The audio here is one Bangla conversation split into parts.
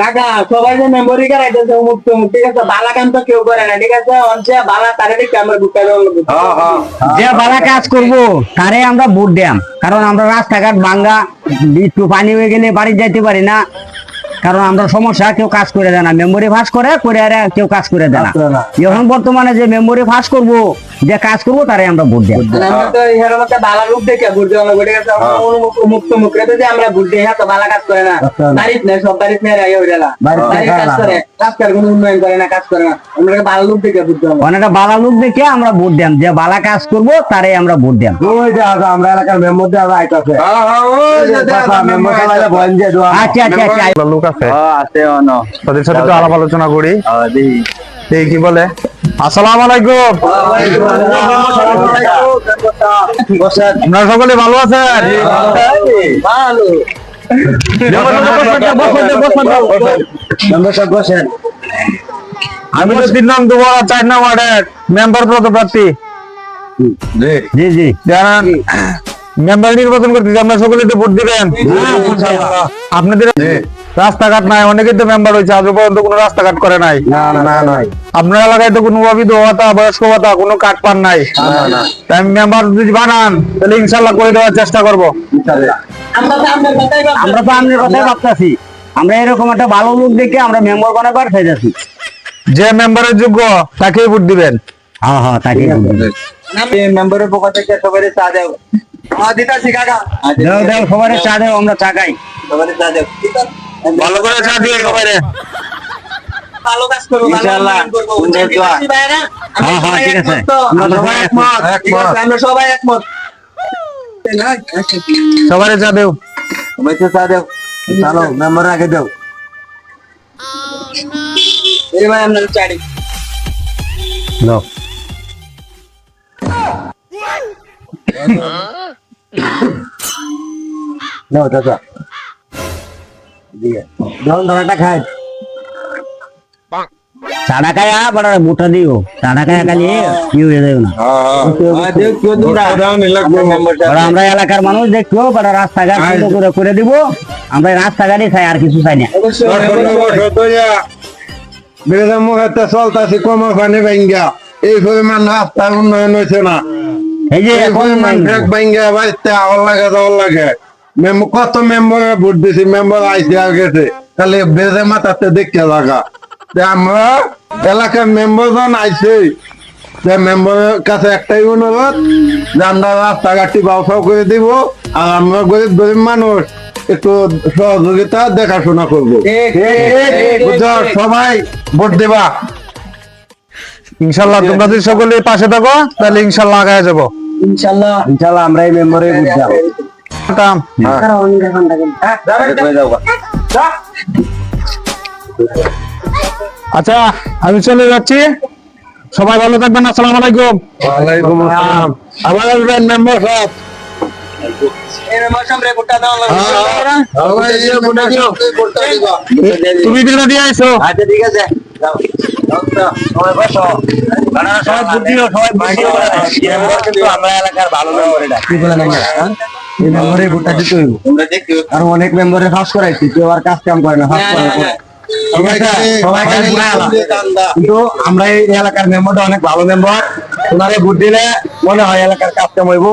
কাকা সবাই যে মেমোরি তো মুখ ঠিক আছে? বালা কাম তো কেউ করে না ঠিক আছে? অনসে বালা তারে দেখে আমরা বুকা যে ভালো কাজ করব তারে আমরা ভোট দিয়াম। কারণ আমরা রাস্তাঘাট ভাঙ্গা একটু পানি হয়ে গেলে বাড়ি যাইতে পারি না। কারণ আমরা সমস্যা কেউ কাজ করে দেয় না। মেমোরি ফাঁস করে করে আর কেউ কাজ করে দেয় না। এখন বর্তমানে যে মেমোরি ফাঁস করব যে কাজ করব তারে আমরা ভোট দিয়াম আমরা তো ইহার মধ্যে বালা রূপ দেখে বুঝতে পারব ঠিক আছে? আমরা মুখ রেখে যে আমরা বুঝতে হ্যাঁ তো বালা কাজ করে না। বাড়িত নেই সব হয়ে গেল। বাড়ির কাজ কাজ করে। কাজ করে কোনো উন্নয়ন করে না কাজ করে না। আমরা ভালো লোক দেখে বুঝতে পারব অনেকটা বালা লোক দেখে আমরা ভোট দিয়াম যে বালা কাজ করব তারে আমরা ভোট দিয়াম ওই যে আমরা এলাকার মেম্বার দিয়ে দোয়া আচ্ছা আচ্ছা আচ্ছা। লোক আছে। আছে তাদের সাথে তো আলাপ আলোচনা করি। এই কি বলে? আসসালামু আলাইকুম। আপনারা সকলে ভালো আছেন? আমি তো তিন নাম দুবার চার নাম ওয়ার্ডের মেম্বার পদপ্রার্থী। জি জি। জানেন মেম্বার নির্বাচন করতে আপনারা সকলে তো ভোট দিবেন। আপনাদের রাস্তাঘাট নাই অনেকে তো মেম্বার হয়েছে আজ পর্যন্ত কোনো রাস্তাঘাট করে নাই। না না না আপনার এলাকায় তো কোনো অভিধ ভাতা বয়স্ক ভাতা কোনো কার্ড পান নাই। তাই মেম্বার যদি বানান তাহলে ইনশাল্লাহ করে দেওয়ার চেষ্টা করব। আমরা তো আপনার কথাই ভাবতেছি। আমরা এরকম একটা ভালো লোক দেখে আমরা মেম্বার কোনে বার খাইতেছি যে মেম্বারের যোগ্য তাকেই ভোট দিবেন। হ্যাঁ হ্যাঁ তাকে আমি মেম্বারের পক্ষ থেকে সবাই চা দেব দিতাছি কাকা। দেও দেও সবার চা দেও আমরা চা খাই। সবাই চা দেব ভালো করে চা দিয়ে সবাই ভালো কাজ করব ইনশাআল্লাহ, হ্যাঁ, হ্যাঁ, ঠিক আছে। একমত। আমরা আমরা সবাই একমত। সবাই চা দেও। সবাই তো চা দেও। চলো মেম্বার আগে দেও। এই ভাই আপনার নাও চাচা দিয়ে। ধরুন ধরাটা বড় দিও। খালি হয়ে যাবে না। বড় আমরা এলাকার মানুষ বড় রাস্তাঘাট করে করে দিব। আমরা রাস্তাঘাটই চাই আর কিছু চাই না। মুখে চলতাছি কমর পানি ভাঙ্গা এই পরিমাণ রাস্তার উন্নয়ন হয়েছে না। এই যে পরিমাণ ফেক ভাঙ্গা বাড়িতে আওয়ার লাগে যাওয়ার লাগে। কত মেম্বারে ভোট দিছি মেম্বার আইসে আর গেছে। খালি বেড়ে মাথাতে দেখতে লাগা। আমরা এলাকার মেম্বার জন আইছে। যে মেম্বারের কাছে একটাই অনুরোধ যে আমরা রাস্তাঘাটটি ব্যবসা করে দিব আর আমরা গরিব গরিব মানুষ একটু সহযোগিতা দেখাশোনা করব। সবাই ভোট দিবা। ইনশাল্লাহ তোমরা যদি সকলে পাশে থাকো তাহলে ইনশাল্লাহ আগায় যাব। ইনশাল্লাহ। ইনশাল্লাহ আমরা এই মেম্বারে বুঝলাম টাম। আচ্ছা আমি চলে যাচ্ছি। সবাই ভালো থাকবেন আসসালামু আলাইকুম। ওয়ালাইকুম আসসালাম। আবার আসবেন মেম্বার সাহেব। তুমি দিলে দিয়ে আইছো। আচ্ছা ঠিক আছে। যাও। যাও তো, সবাই বুদ্ধিও সবাই বুদ্ধিও মেম্বার কিন্তু আমরা এলাকার ভালো মেম্বার এটা কি বলে না এই মেম্বারে ভোটটা দিতে হইব। আর অনেক মেম্বারে ফাঁস করাইছি কেউ আর কাজ কাম করে না ফাঁস করে করে। সবাই খালি সবাই খালি সবাই বুড়া দিয়ে কান্দা। কিন্তু আমরা এই এলাকার মেম্বারটা অনেক ভালো মেম্বার। ওনারে ভোট দিলে মনে হয় এলাকার কাজ কাম হইব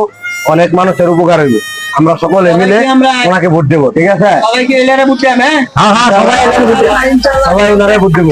অনেক মানুষের উপকার হইব। আমরা সকলে মিলে ওনাকে ভোট দেবো ঠিক আছে? সবাইকে এলারে বুঝতে হ্যাঁ? হ্যাঁ হ্যাঁ সবাই সবাই ওনারে ভোট দেবো।